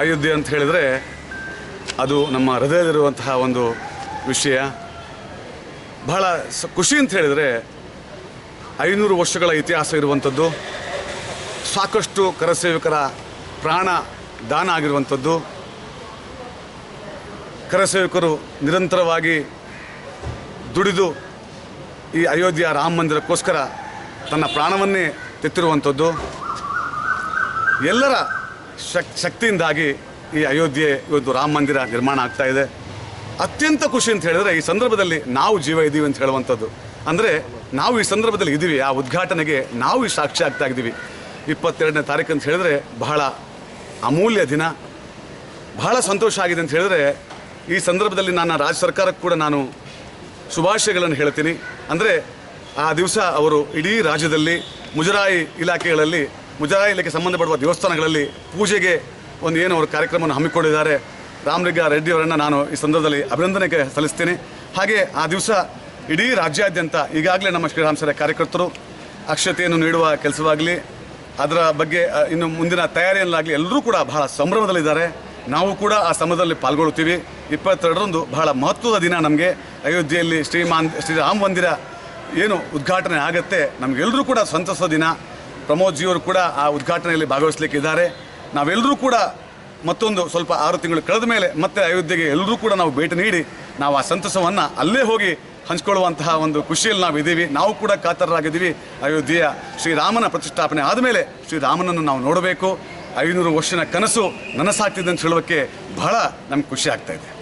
ಅಯೋಧ್ಯೆ ಅಂತ ಹೇಳಿದರೆ ಅದು ನಮ್ಮ ಹೃದಯದಲ್ಲಿರುವಂತಹ ಒಂದು ವಿಷಯ. ಬಹಳ ಖುಷಿ ಅಂತ ಹೇಳಿದರೆ ಐನೂರು ವರ್ಷಗಳ ಇತಿಹಾಸ ಇರುವಂಥದ್ದು, ಸಾಕಷ್ಟು ಕರಸೇವಕರ ಪ್ರಾಣ ದಾನ ಆಗಿರುವಂಥದ್ದು. ಕರಸೇವಕರು ನಿರಂತರವಾಗಿ ದುಡಿದು ಈ ಅಯೋಧ್ಯೆಯ ರಾಮ ಮಂದಿರಕ್ಕೋಸ್ಕರ ತನ್ನ ಪ್ರಾಣವನ್ನೇ ತೆತ್ತಿರುವಂಥದ್ದು. ಎಲ್ಲರ ಶಕ್ ಶಕ್ತಿಯಿಂದಾಗಿ ಈ ಅಯೋಧ್ಯೆ ಇವತ್ತು ರಾಮ ಮಂದಿರ ನಿರ್ಮಾಣ ಆಗ್ತಾ ಇದೆ. ಅತ್ಯಂತ ಖುಷಿ ಅಂತ ಹೇಳಿದ್ರೆ ಈ ಸಂದರ್ಭದಲ್ಲಿ ನಾವು ಜೀವ ಇದ್ದೀವಿ ಅಂತ ಹೇಳುವಂಥದ್ದು. ಅಂದರೆ ನಾವು ಈ ಸಂದರ್ಭದಲ್ಲಿ ಇದ್ದೀವಿ ಆ ಉದ್ಘಾಟನೆಗೆ ನಾವು ಈ ಸಾಕ್ಷಿ ಆಗ್ತಾ ಇದ್ದೀವಿ ಇಪ್ಪತ್ತೆರಡನೇ ತಾರೀಕು ಅಂತ ಹೇಳಿದ್ರೆ ಬಹಳ ಅಮೂಲ್ಯ ದಿನ. ಬಹಳ ಸಂತೋಷ ಆಗಿದೆ ಅಂತ ಹೇಳಿದ್ರೆ ಈ ಸಂದರ್ಭದಲ್ಲಿ ನಾನು ರಾಜ್ಯ ಸರ್ಕಾರಕ್ಕೆ ಕೂಡ ನಾನು ಶುಭಾಶಯಗಳನ್ನು ಹೇಳ್ತೀನಿ. ಅಂದರೆ ಆ ದಿವಸ ಅವರು ಇಡೀ ರಾಜ್ಯದಲ್ಲಿ ಮುಜರಾಯಿ ಇಲಾಖೆಗಳಲ್ಲಿ ಮುಜರಾಯಿ ಇಲಾಖೆ ಸಂಬಂಧಪಡುವ ದೇವಸ್ಥಾನಗಳಲ್ಲಿ ಪೂಜೆಗೆ ಒಂದು ಏನು ಅವರು ಕಾರ್ಯಕ್ರಮವನ್ನು ಹಮ್ಮಿಕೊಂಡಿದ್ದಾರೆ. ರಾಮಲಿಂಗ ರೆಡ್ಡಿ ಅವರನ್ನು ನಾನು ಈ ಸಂದರ್ಭದಲ್ಲಿ ಅಭಿನಂದನೆಗೆ ಸಲ್ಲಿಸ್ತೇನೆ. ಹಾಗೆ ಆ ದಿವಸ ಇಡೀ ರಾಜ್ಯಾದ್ಯಂತ ಈಗಾಗಲೇ ನಮ್ಮ ಶ್ರೀರಾಮ್ ಸರ ಕಾರ್ಯಕರ್ತರು ಅಕ್ಷತೆಯನ್ನು ನೀಡುವ ಕೆಲಸವಾಗಲಿ, ಅದರ ಬಗ್ಗೆ ಇನ್ನು ಮುಂದಿನ ತಯಾರಿಯಲ್ಲಾಗಲಿ ಎಲ್ಲರೂ ಕೂಡ ಬಹಳ ಸಂಭ್ರಮದಲ್ಲಿದ್ದಾರೆ. ನಾವು ಕೂಡ ಆ ಸಮಯದಲ್ಲಿ ಪಾಲ್ಗೊಳ್ಳುತ್ತೀವಿ. ಇಪ್ಪತ್ತೆರಡರಂದು ಬಹಳ ಮಹತ್ವದ ದಿನ ನಮಗೆ. ಅಯೋಧ್ಯೆಯಲ್ಲಿ ಶ್ರೀಮಾನ್ ಶ್ರೀರಾಮ ಮಂದಿರ ಏನು ಉದ್ಘಾಟನೆ ಆಗುತ್ತೆ. ನಮಗೆಲ್ಲರೂ ಕೂಡ ಸಂತಸದ ದಿನ. ಪ್ರಮೋದ್ ಜಿಯವರು ಕೂಡ ಆ ಉದ್ಘಾಟನೆಯಲ್ಲಿ ಭಾಗವಹಿಸಲಿಕ್ಕಿದ್ದಾರೆ. ನಾವೆಲ್ಲರೂ ಕೂಡ ಮತ್ತೊಂದು ಸ್ವಲ್ಪ ಆರು ತಿಂಗಳು ಕಳೆದ ಮೇಲೆ ಮತ್ತೆ ಅಯೋಧ್ಯೆಗೆ ಎಲ್ಲರೂ ಕೂಡ ನಾವು ಭೇಟಿ ನೀಡಿ ನಾವು ಆ ಸಂತಸವನ್ನು ಅಲ್ಲೇ ಹೋಗಿ ಹಂಚ್ಕೊಳ್ಳುವಂತಹ ಒಂದು ಖುಷಿಯಲ್ಲಿ ನಾವು ಇದ್ದೀವಿ ನಾವು ಕೂಡ ಕಾತರರಾಗಿದ್ದೀವಿ. ಅಯೋಧ್ಯೆಯ ಶ್ರೀರಾಮನ ಪ್ರತಿಷ್ಠಾಪನೆ ಆದಮೇಲೆ ಶ್ರೀರಾಮನನ್ನು ನಾವು ನೋಡಬೇಕು. ಐನೂರು ವರ್ಷನ ಕನಸು ನನಸಾಗ್ತಿದೆ ಅಂತ ಹೇಳೋಕ್ಕೆ ಬಹಳ ನಮ್ಗೆ ಖುಷಿ ಆಗ್ತಾ ಇದೆ.